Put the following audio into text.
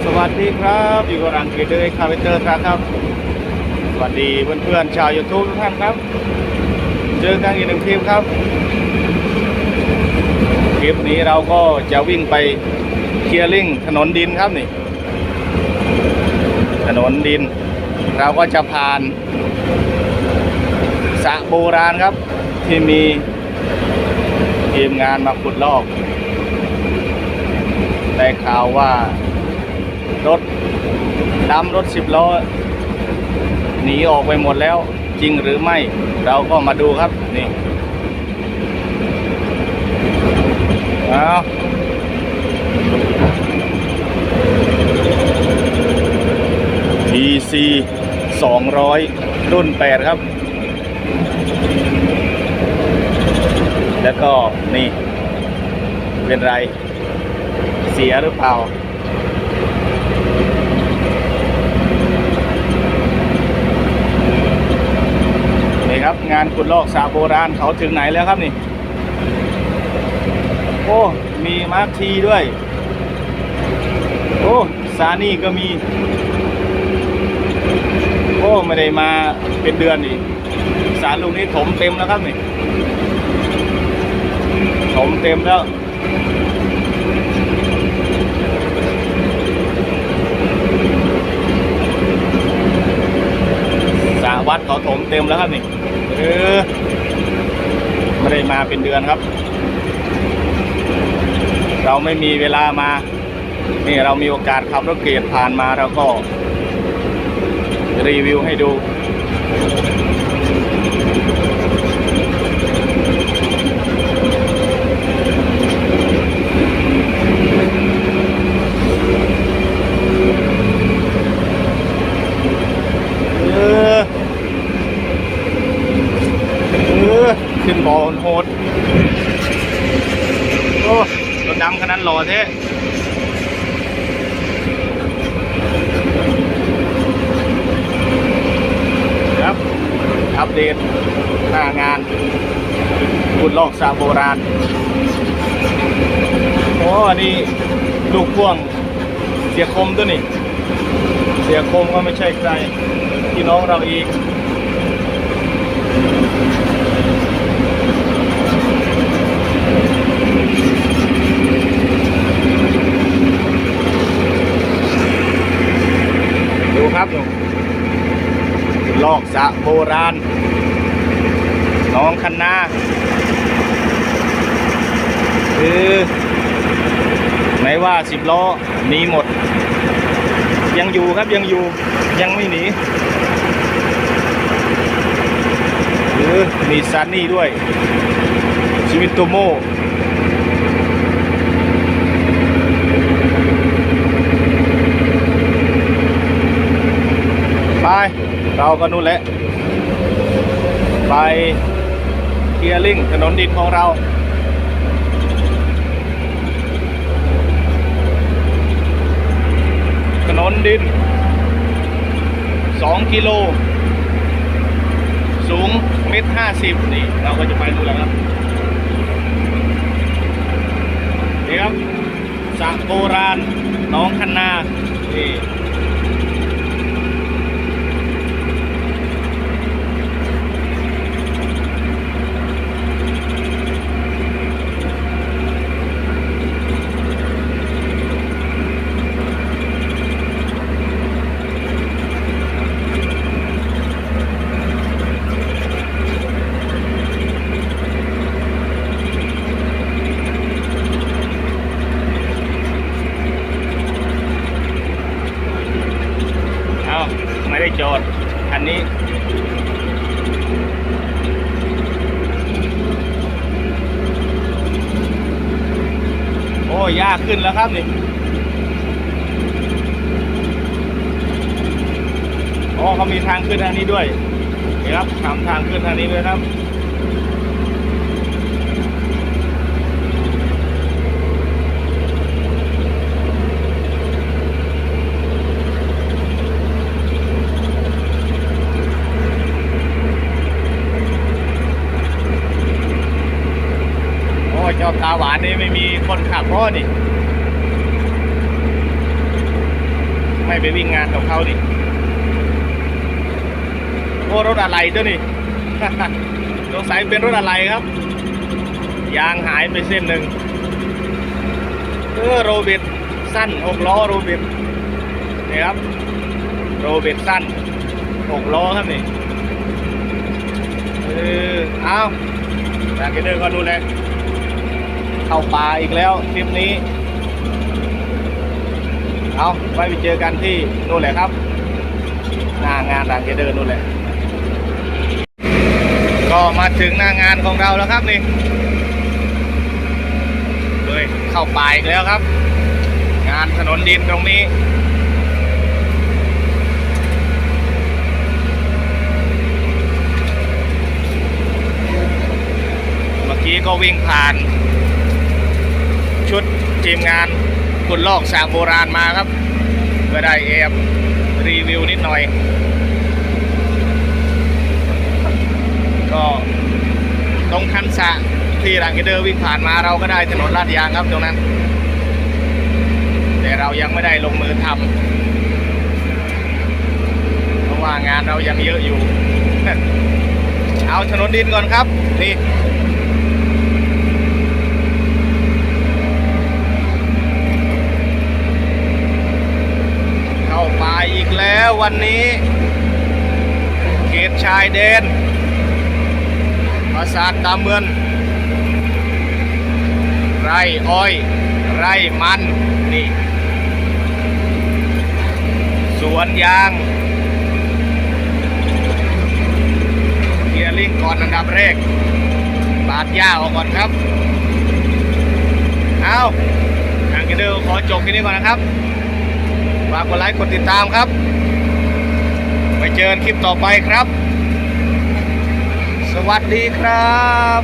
สวัสดีครับอยู่กับรังกตเดอร์คาเวเตอร์ครับ สวัสดีเพื่อนๆชาว YouTube ทุกท่านครับ เจอกันอีกหนึ่งคลิปครับ คลิปนี้เราก็จะวิ่งไปเคลียร์ลิงถนนดินครับนี่ ถนนดิน เราก็จะผ่านสระโบราณครับ ที่มีทีมงานมาขุดลอก ได้ข่าวว่า รถดำรถสิบล้อหนีออกไปหมดแล้วจริงหรือไม่ เราก็มาดูครับนี่เอาทีซีสองร้อยรุ่นแปดครับ แล้วก็นี่เป็นไร เสียหรือเปล่า ครับ งานขุดลอกสระโบราณเขาถึงไหนแล้วครับนี่ โอ้มีมาร์คทีด้วย โอ้ซานี่ก็มี โอ้ไม่ได้มาเป็นเดือนอีกสารลูกนี้ถมเต็มแล้วครับนี่ถมเต็มแล้ว สระ วัดเขาถมเต็มแล้วครับนี่เออไม่ได้มาเป็นเดือนครับ เราไม่มีเวลามา นี่เรามีโอกาสขับรถเกียรผ่านมาเราก็ รีวิวให้ดู เออ เออ บอลโหดโอ้รถดำขนาดหล่อเท่ครับ อัปเดตหน้างานขุดลอกสระโบราณโอ้อันนี้ลูกพ่วงเสียคมตัวนี้ เสียคมก็ไม่ใช่ใครพี่น้องเราอีก ดูครับดูลอก สะโบราณน้องคันนาคือไหนว่าสิบล้อหนีหมด ยังอยู่ครับยังอยู่ยังไม่หนีหรือมีซันนี่ด้วย ชีวิตโตโม เราก็นู่นแหละ ไปเคลียร์ลิงถนนดินของเราถนนดิน 2 กิโล สูงเมตรห้าสิบนี่ เราก็จะไปดูแล้วครับนี่ครับสระโบราณน้องคันนานี่ เอา ได้จอดอันนี้ โอ้ยากขึ้นแล้วครับนี่โอ้เขามีทางขึ้นทางนี้ด้วยนะครับทำทางขึ้นทางนี้ด้วยครับ โอ้ยเจ้าตาหวานนี่ไม่มีคนขับพราะนี่ ไม่ไปวิ่งงานกับเขาดิโอ้รถอะไรเจ้านี่สงสัยเป็นรถอะไรครับ ยางหายไปเส้นหนึ่งเออโรบิทสั้นหกล้อโรบิทนี่ครับ โรบิทสั้นหกล้อครับนี่เออเอาจากกันเดินก็ดูเลย เข้าป่าอีกแล้วทริปนี้ เอาไว้ไปเจอกันที่นู่นแหละครับหน้างานด่านเกเดินนู่นแหละ ก็มาถึงหน้างานของเราแล้วครับนี่เลยเข้าป่าอีกแล้วครับ งานถนนดินตรงนี้เมื่อกี้ก็วิ่งผ่าน ชุดทีมงานคุณลอกสางโบราณมาครับก็ได้แอบรีวิวนิดหน่อย ก็ตรงคันสะที่หลังกิเดอร์วิ่งผ่านมาเราก็ได้ถนนลาดยางครับตรงนั้น แต่เรายังไม่ได้ลงมือทำเพราะว่างานเรายังเยอะอยู่ เอาถนนดินก่อนครับ นี่ เข้าป่าอีกแล้ววันนี้ เขตชายแดนปราสาทตาเมืองไร่อ้อย ไร่มันนี่ สวนยางเกียร์ลิงก่อนอันดับแรกปาดหญ้าออกก่อนครับ เอาทางกินเดอร์ขอจบที่นี้ก่อนนะครับ ฝากกดไลค์กดติดตามครับ ไปเจอกันคลิปต่อไปครับ สวัสดีครับ